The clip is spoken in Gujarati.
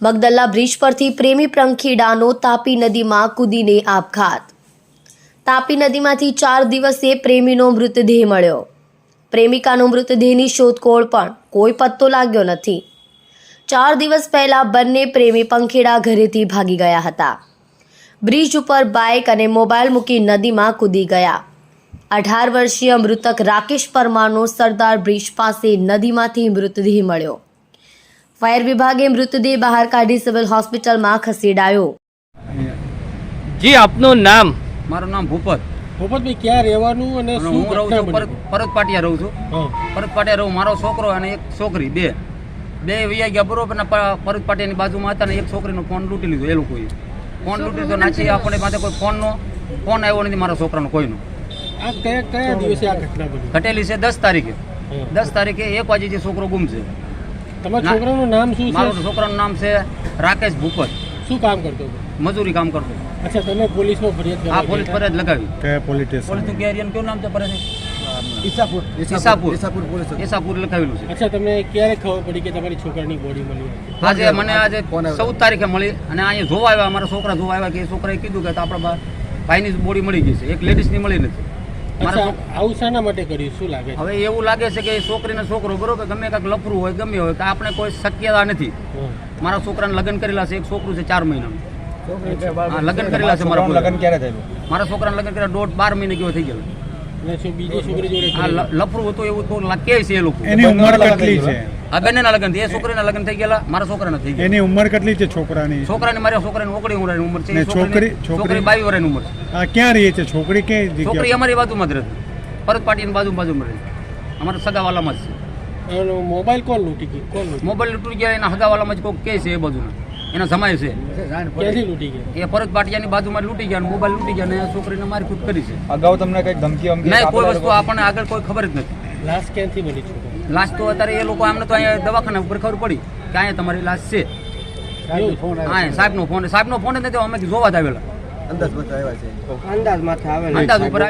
મગદલ્લા બ્રિજ પરથી પ્રેમી પ્રંખીડાનો તાપી નદીમાં કૂદીને આપઘાત તાપી નદીમાંથી ચાર દિવસે પ્રેમીનો મૃતદેહ મળ્યો પ્રેમિકાનો મૃતદેહની શોધખોળ પણ કોઈ પત્તો લાગ્યો નથી। ચાર દિવસ પહેલાં બંને પ્રેમી પંખીડા ઘરેથી ભાગી ગયા હતા। બ્રિજ ઉપર બાઇક અને મોબાઈલ મૂકી નદીમાં કૂદી ગયા। અઢાર વર્ષીય મૃતક રાકેશ પરમારનો સરદાર બ્રિજ પાસે નદીમાંથી મૃતદેહ મળ્યો. ફાયર વિભાગે મૃતદેહ બહાર કાઢી સિવિલ હોસ્પિટલમાં ખસેડાયો. જી આપનું નામ? મારું નામ ભૂપત. ભૂપતભાઈ ક્યાં રહેવાનું અને અને શું હું રહું છું? પરત પાટિયા રહું છું. પરત પાટિયા રહું મારો છોકરો અને એક છોકરી બે. બે વૈયા ગયા બરોબર પરત પાટિયાની બાજુમાં હતા ને એક છોકરીનો ફોન લૂંટી લીધો એ લોકોએ. ફોન લૂંટી લીધો નાચી આપણે માથે કોઈ ફોનનો. ફોન આવ્યો નથી મારા છોકરાનો કોઈનો. ઘટેલી છે દસ તારીખે. દસ તારીખે એક વાગે જે છોકરો ગુમ છે. તમારા છોકરાનું નામ શું મારું છે છોકરાનું નામ છે રાકેશ ભૂપત. શું કામ કરતો મજૂરી કામ કરતો અચ્છા તમે પોલીસમાં ફરિયાદ હા આ પોલીસ ફરિયાદ લગાવી. કે પોલીસ સ્ટેશન. પોલીસનું કેરિયન કેવું નામ છે પરેશ ઈસાપુર. ઈસાપુર. ઈસાપુર લખાવેલું છે. અચ્છા તમને ક્યારે ખબર પડી કે તમારી છોકરાની બોડી મળી આજે મને આજે ચૌદ તારીખે મળી અને અહીંયા જોવા આવ્યા અમારા છોકરા જોવા આવ્યા કે છોકરાએ કીધું કે આપણા ભાઈની બોડી મળી ગઈ છે. એક લેડીઝની મળી નથી. મારા આવું શાના માટે કર્યું? શું લાગે? હવે એવું લાગે છે કે એ છોકરીને છોકરો બરોબર? ગમે કાંઈક લફરું હોય ગમે હોય કે આપણે કોઈ શક્યતા નથી. મારા છોકરાને લગ્ન કરેલા છે એક છોકરું છે ચાર મહિનાનું. લગ્ન કરેલા છે મારા લગ્ન લગ્ન ક્યારે થયેલું મારા છોકરાને લગ્ન કર્યા દોઢ બાર મહિને કેવો થઈ ગયેલો અને શું બીજી છોકરી જોડે આ કરેલું? લ- લફરું હતું એવું તો કે છે એ લોકો. એની ઉંમર કેટલી છે? આ બંનેના લગ્ન થઈ એ છોકરીના લગ્ન થઈ ગયેલા મારા છોકરાના થઈ ગયા એની ઉંમર કેટલી છે છોકરાની? છોકરાની મારા છોકરાની ઓગણી ઉંમરની ઉંમર છે. છોકરી છોકરી- બાવી વર્ષની ઉંમર છે. આ ક્યાં રહે છે? છોકરી કે છોકરી અમારી બાજુમાં જ રહેતી પરત પાટીની બાજુ બાજુમાં રહે. અમારા સગાવાલામાં જ છે. મોબાઈલ કોણ લૂંટી ગઈ કોણ લૂંટી મોબાઈલ લૂંટી ગયા એના હગાવાલામાં જ કોઈ કે છે એ બાજુના. એના સમાય છે. ગયા? એ પરત પાટિયાની બાજુમાં લૂંટી ગયા અને મોબાઈલ લૂંટી ગયા અને છોકરીને મારી ખુદ કરી છે. અગાઉ તમને કઈ ધમકી નહીં કોઈ વસ્તુ આપણને આગળ કોઈ ખબર જ નથી. લાશ ક્યાંથી મળી છોકરી લાશ તો અત્યારે એ લોકો આમને તો અહીંયા દવાખાના ઉપર ખબર પડી કે અહીંયા તમારી લાશ છે. હા સાહેબનો ફોન સાહેબનો ફોન જ નથી અમે જોવા જ આવેલા. અંદાજ માથે આવેલા અંદાજ ઉપર